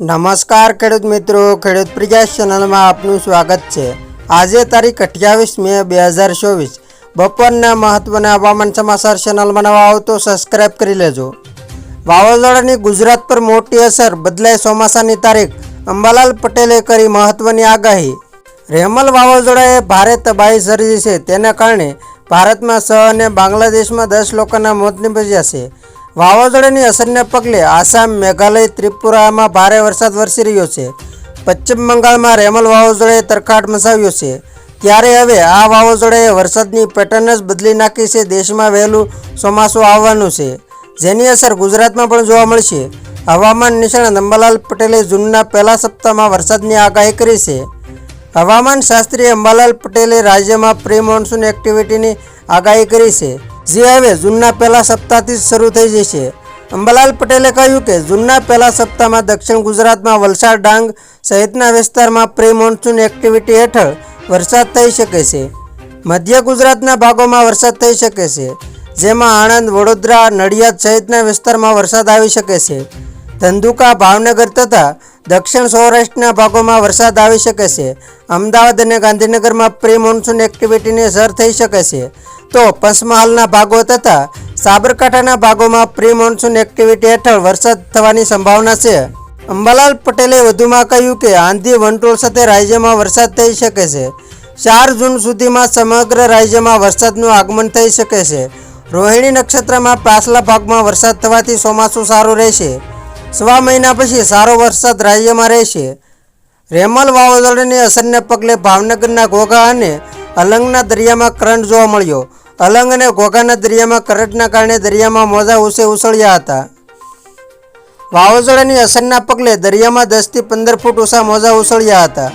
નમસ્કાર ખેડૂત મિત્રો, ખેડૂત પ્રયાસ ચેનલમાં આપનું સ્વાગત છે. આજે તારીખ અઠ્યાવીસ મે બે હજાર ચોવીસ. બપોરના મહત્વના હવામાન સમાચાર ચેનલમાં નવા આવો તો સબસ્ક્રાઈબ કરી લેજો. વાવાઝોડાની ગુજરાત પર મોટી અસર બદલાય ચોમાસાની તારીખ. અંબાલાલ પટેલે કરી મહત્વની આગાહી. રેમલ વાવાઝોડાએ ભારે તબાહી સર્જી છે. તેના કારણે ભારતમાં છ અને બાંગ્લાદેશમાં દસ લોકોના મોત નીપજ્યા છે. વાવાઝોડાની અસરને પગલે આસામ, મેઘાલય, ત્રિપુરામાં ભારે વરસાદ વરસી રહ્યો છે. પશ્ચિમ બંગાળમાં રેમલ વાવાઝોડાએ તરખાટ મચાવ્યો છે. ત્યારે હવે આ વાવાઝોડાએ વરસાદની પેટર્ન જ બદલી નાખી છે. દેશમાં વહેલું ચોમાસું આવવાનું છે. જેની અસર ગુજરાતમાં પણ જોવા મળશે. હવામાન નિષ્ણાત અંબાલાલ પટેલે જૂનના પહેલા સપ્તાહમાં વરસાદની આગાહી કરી છે. હવામાન શાસ્ત્રી અંબાલાલ પટેલે રાજ્યમાં પ્રી મોન્સૂન એક્ટિવિટીની આગાહી કરી છે. જે હવે જૂનના પહેલા સપ્તાહથી જ શરૂ થઈ જશે અંબાલાલ પટેલે કહ્યું કે જૂનના પહેલા સપ્તાહમાં દક્ષિણ ગુજરાતમાં વલસાડ ડાંગ સહિતના વિસ્તારમાં પ્રી મોન્સૂન એક્ટિવિટી હેઠળ વરસાદ થઈ શકે છે. મધ્ય ગુજરાતના ભાગોમાં વરસાદ થઈ શકે છે, જેમાં આણંદ, વડોદરા, નડિયાદ સહિતના વિસ્તારમાં વરસાદ આવી શકે છે. ધંધુકા, ભાવનગર તથા દક્ષિણ સૌરાષ્ટ્રના ભાગોમાં વરસાદ આવી શકે છે. અમદાવાદ અને ગાંધીનગરમાં પ્રી મોન્સૂન એક્ટિવિટીની અસર થઈ શકે છે. તો પંચમહાલના ભાગો તથા સાબરકાંઠાના ભાગોમાં પ્રી મોન્સૂન એક્ટિવિટી હેઠળ વરસાદ થવાની સંભાવના છે. અંબાલાલ પટેલે વધુમાં કહ્યું કે આંધી વંટોળ સાથે રાજ્યમાં વરસાદ થઈ શકે છે. ચાર જૂન સુધીમાં સમગ્ર રાજ્યમાં વરસાદનું આગમન થઈ શકે છે. રોહિણી નક્ષત્રમાં પાછલા ભાગમાં વરસાદ થવાથી ચોમાસું સારું રહેશે. સવા મહિના પછી સારો વરસાદ રાજ્યમાં રહેશે. રેમલ વાવાઝોડાની અસરને પગલે ભાવનગરના ઘોઘા અને અલંગના દરિયામાં કરંટ જોવા મળ્યો. અલંગ અને ઘોઘાના દરિયામાં કરંટના કારણે દરિયામાં મોજા ઉસે ઉછળ્યા હતા. વાવાઝોડાની અસરના પગલે દરિયામાં દસથી પંદર ફૂટ ઊંચા મોજા ઉછળ્યા હતા.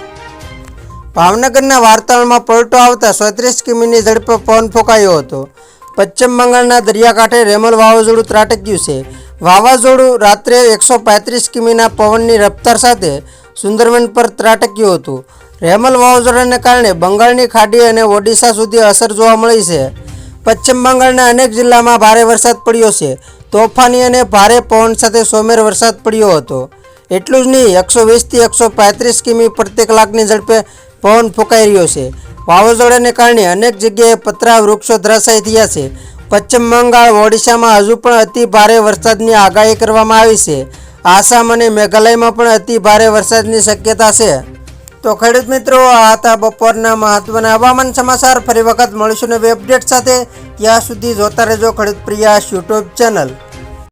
ભાવનગરના વાર્તાવરણમાં પલટો આવતા સોત્રીસ કિમીની ઝડપે પવન ફૂંકાયો હતો. પશ્ચિમ બંગાળના દરિયાકાંઠે રેમલ વાવાઝોડું ત્રાટક્યું છે. વાવાઝોડું રાત્રે એકસો પાંત્રીસ કિમીના પવનની રફતાર સાથે સુંદરવન પર ત્રાટક્યું હતું. રેમલ વાવાઝોડાને કારણે બંગાળની ખાડી અને ઓડિશા સુધી અસર જોવા મળી છે. પશ્ચિમ બંગાળના અનેક જિલ્લામાં ભારે વરસાદ પડ્યો છે. તોફાની અને ભારે પવન સાથે સોમેર વરસાદ પડ્યો હતો. એટલું જ નહીં, એકસો વીસથી એકસો પાંત્રીસ કિમી પ્રતિ કલાકની ઝડપે પવન ફૂંકાઈ રહ્યો છે. વાવાઝોડાને કારણે અનેક જગ્યાએ પતરા વૃક્ષો ધરાશાયી થયા છે. પશ્ચિમ બંગાળ, ઓડિશામાં હજુ પણ અતિ ભારે વરસાદની આગાહી કરવામાં આવી છે. આસામ અને મેઘાલયમાં પણ અતિ ભારે વરસાદની શક્યતા છે. તો ખેડૂત મિત્રો, આ હતા બપોરના મહત્વના હવામાન સમાચાર. ફરી વખત મળીશું નવી અપડેટ સાથે. ત્યાં સુધી જોતા રહેજો ખેડૂત પ્રિયાસ યુટ્યુબ ચેનલ.